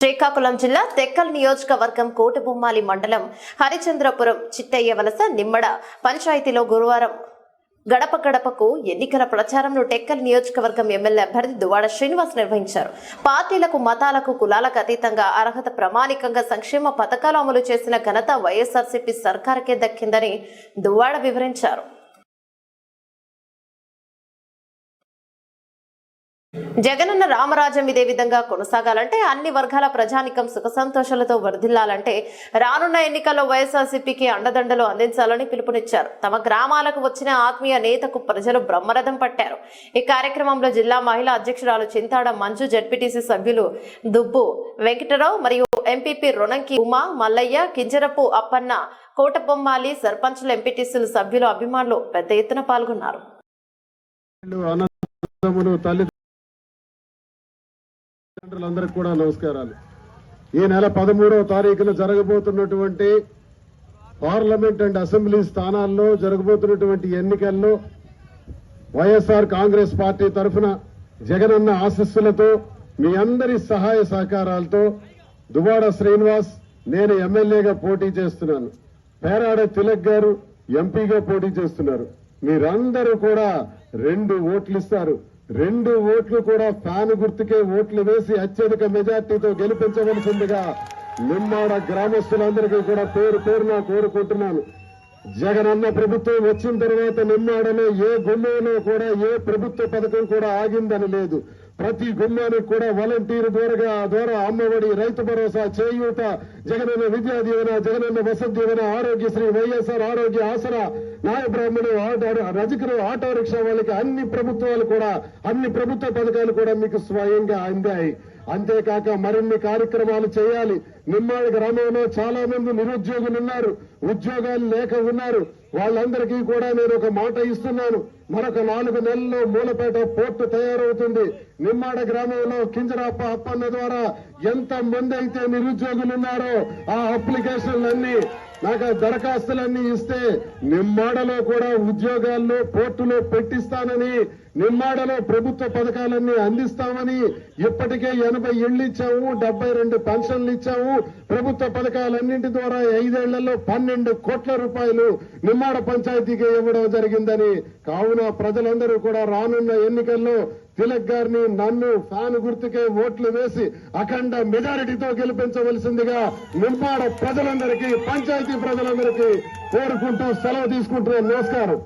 శ్రీకాకుళం జిల్లా తెక్కల్ నియోజకవర్గం కోటబొమ్మాలి మండలం హరిచంద్రపురం చిత్తయ్య వలస నిమ్మడ పంచాయతీలో గురువారం గడప గడపకు ఎన్నికల ప్రచారంను టెక్కల్ నియోజకవర్గం ఎమ్మెల్యే అభ్యర్థి దువాడ శ్రీనివాస్ నిర్వహించారు. పార్టీలకు మతాలకు కులాలకు అతీతంగా అర్హత ప్రామాణికంగా సంక్షేమ పథకాలు అమలు చేసిన ఘనత వైఎస్ఆర్సీపీ సర్కార్కే దక్కిందని దువ్వాడ వివరించారు. జగనన్న రామరాజ్యం ఇదే విధంగా కొనసాగాలంటే అన్ని వర్గాల ప్రజానికం సుఖ సంతోషాలతో వర్ధిల్లాలంటే రానున్న ఎన్నికల్లో వైఎస్ఆర్సీపీకి అండదండలు అందించాలని పిలుపునిచ్చారు. తమ గ్రామాలకు వచ్చిన ఆత్మీయ నేతకు ప్రజలు బ్రహ్మరథం పట్టారు. ఈ కార్యక్రమంలో జిల్లా మహిళా అధ్యక్షురాలు చింతాడ మంజు జడ్పీటీసీ సభ్యులు దుబ్బు వెంకటరావు మరియు ఎంపీపీ రుణంకి ఉమా మల్లయ్య కింజరపు అప్పన్న కోటబొమ్మాలి సర్పంచులు ఎంపీటీసీలు సభ్యులు అభిమానులు పెద్ద ఎత్తున పాల్గొన్నారు. తల్లిదండ్రులందరికీ కూడా నమస్కారాలు. ఈ నెల పదమూడవ తారీఖున జరగబోతున్నటువంటి పార్లమెంట్ అండ్ అసెంబ్లీ స్థానాల్లో జరగబోతున్నటువంటి ఎన్నికల్లో వైఎస్ఆర్ కాంగ్రెస్ పార్టీ తరఫున జగనన్న ఆశస్సులతో మీ అందరి సహాయ సహకారాలతో దువాడ శ్రీనివాస్ నేను ఎమ్మెల్యేగా పోటీ చేస్తున్నాను. పేరాడ తిలక్ గారు ఎంపీగా పోటీ చేస్తున్నారు. మీరందరూ కూడా రెండు ఓట్లు ఇస్తారు. రెండు ఓట్లు కూడా ఫ్యాన్ గుర్తుకే ఓట్లు వేసి అత్యధిక మెజార్టీతో గెలిపించవలసిందిగా నిమ్మాడ గ్రామస్తులందరికీ కూడా పేరు పేరున కోరుకుంటున్నాను. జగనన్న ప్రభుత్వం వచ్చిన తర్వాత నిమ్మాడలో ఏ గుమ్మలో కూడా ఏ ప్రభుత్వ పథకం కూడా ఆగిందని లేదు. ప్రతి గుమ్మానికి కూడా వాలంటీర్ ద్వారా ద్వారా అమ్మఒడి రైతు భరోసా చేయూత జగనన్న విద్యా దీవెన జగనన్న వసతి దీవెన ఆరోగ్యశ్రీ వైఎస్ఆర్ ఆరోగ్య ఆసరా నాయ బ్రాహ్మణులు రజకులు ఆటో రిక్షా వాళ్ళకి అన్ని ప్రభుత్వాలు కూడా అన్ని ప్రభుత్వ పథకాలు కూడా మీకు స్వయంగా అందాయి. అంతేకాక మరిన్ని కార్యక్రమాలు చేయాలి. నిమ్మాడి గ్రామంలో చాలా మంది నిరుద్యోగులు ఉన్నారు ఉద్యోగాలు లేక ఉన్నారు. వాళ్ళందరికీ కూడా నేను ఒక మాట ఇస్తున్నాను. మరొక నాలుగు నెలల్లో మూలపేట పోర్టు తయారవుతుంది. నిమ్మాడ గ్రామంలో కింజరాప్ప అప్పన్న ద్వారా ఎంత మంది అయితే నిరుద్యోగులు ఉన్నారో ఆ అప్లికేషన్లన్నీ నాకు ఆ దరఖాస్తులన్నీ ఇస్తే నిమ్మాడలో కూడా ఉద్యోగాల్లో పోర్టులో పెట్టిస్తానని నిమ్మాడలో ప్రభుత్వ పథకాలన్నీ అందిస్తామని ఇప్పటికే ఎనభై ఇళ్ళు ఇచ్చాము డెబ్బై రెండు పెన్షన్లు ఇచ్చాము. ప్రభుత్వ పథకాలన్నింటి ద్వారా ఐదేళ్ళలో పన్నెండు కోట్ల రూపాయలు నిమ్మాడ పంచాయతీకి ఇవ్వడం జరిగిందని కావున ప్రజలందరూ కూడా రానున్న ఎన్నికల్లో తిలక్ గారిని నన్ను ఫ్యాన్ గుర్తుకే ఓట్లు వేసి అఖండ మెజారిటీతో గెలిపించవలసిందిగా నింపాడ ప్రజలందరికీ పంచాయతీ ప్రజలందరికీ కోరుకుంటూ సెలవు తీసుకుంటున్నాను నమస్కారం.